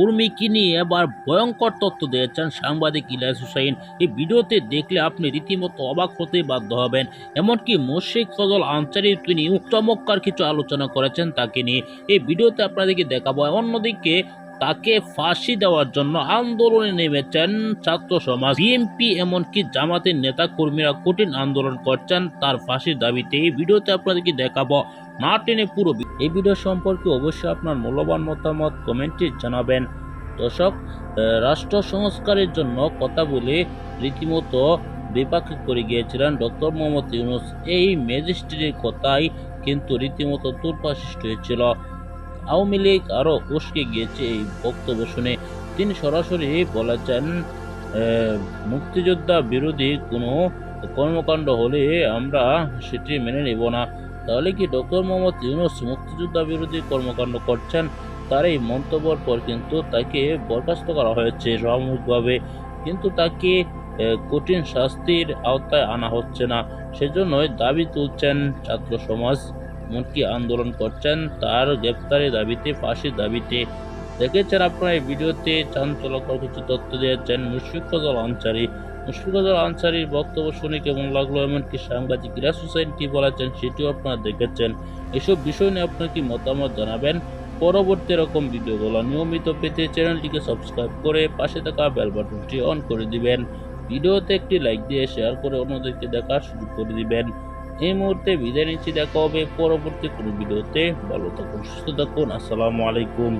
উর্মিকে নিয়ে এবার ভয়ঙ্কর তথ্য দিয়েছেন সাংবাদিক ইলাস হুসাইন। এই ভিডিওতে দেখলে আপনি রীতিমতো অবাক হতে বাধ্য হবেন। এমনকি মুশিক ফজল আনসারি তিনি চমৎকার কিছু আলোচনা করেছেন তাকে নিয়ে। এই ভিডিওতে আপনাদেরকে দেখাবো। অন্যদিকে তাকে ফাঁসি দেওয়ার জন্য আন্দোলনে নেমেছেন ছাত্র সমাজ। বিএনপি এমনকি জামাতের নেতা কর্মীরা কঠিন আন্দোলন করছেন, তার ফাঁসির দাবিতে এই ভিডিওতে আপনাদেরকে দেখাবো না টেনে পুরো এই ভিডিও সম্পর্কে অবশ্যই আপনার মূল্যবান মতামত কমেন্টে জানাবেন। দর্শক রাষ্ট্র সংস্কারের জন্য কথা বলে রীতিমতো বিপাকে করে গিয়েছিলেন ডক্টর মোহাম্মদ ইউনুস। এই ম্যাজিস্ট্রেটের কথাই কিন্তু রীতিমতো তুলপা সৃষ্টি হয়েছিল আওয়ামী লীগ আরও উস্কে গিয়েছে এই বক্তব্য শুনে। তিনি সরাসরি বলেছেন মুক্তিযোদ্ধা বিরোধী কোনো কর্মকাণ্ড হলে আমরা সেটি মেনে নেব না। তাহলে কি ডক্টর মোহাম্মদ ইউনুস মুক্তিযোদ্ধা বিরোধী কর্মকাণ্ড করছেন? তার এই মন্তব্যের পর কিন্তু তাকে বরখাস্ত করা হয়েছে সাময়িকভাবে। কিন্তু তাকে কঠিন শাস্তির আওতায় আনা হচ্ছে না। সেজন্যই দাবি তুলছেন ছাত্র সমাজ। এমনকি আন্দোলন করছেন, তার গ্রেপ্তারের দাবিতে, ফাঁসির দাবিতে। দেখেছেন আপনারা এই ভিডিওতে চাঞ্চল্যকর কিছু তথ্য দিয়েছেন মুশফিক আনসারি। মুশফিক আনসারির বক্তব্য শুনে কেমন লাগল, এমনকি সাংবাদিক ইরাস হোসেন কি বলেছেন সেটিও আপনারা দেখেছেন। এসব বিষয় নিয়ে আপনার কি মতামত জানাবেন? পরবর্তী এরকম ভিডিওগুলো নিয়মিত পেতে চ্যানেলটিকে সাবস্ক্রাইব করে পাশে থাকা বেল বাটনটি অন করে দিবেন। ভিডিওতে একটি লাইক দিয়ে শেয়ার করে অন্যদেরকে দেখার সুযোগ করে দিবেন। এই মুহূর্তে বিদায় নিচ্ছি। দেখা হবে পরবর্তী কোনো ভিডিওতে। ভালো থাকুন, সুস্থ থাকুন। আসসালামু আলাইকুম।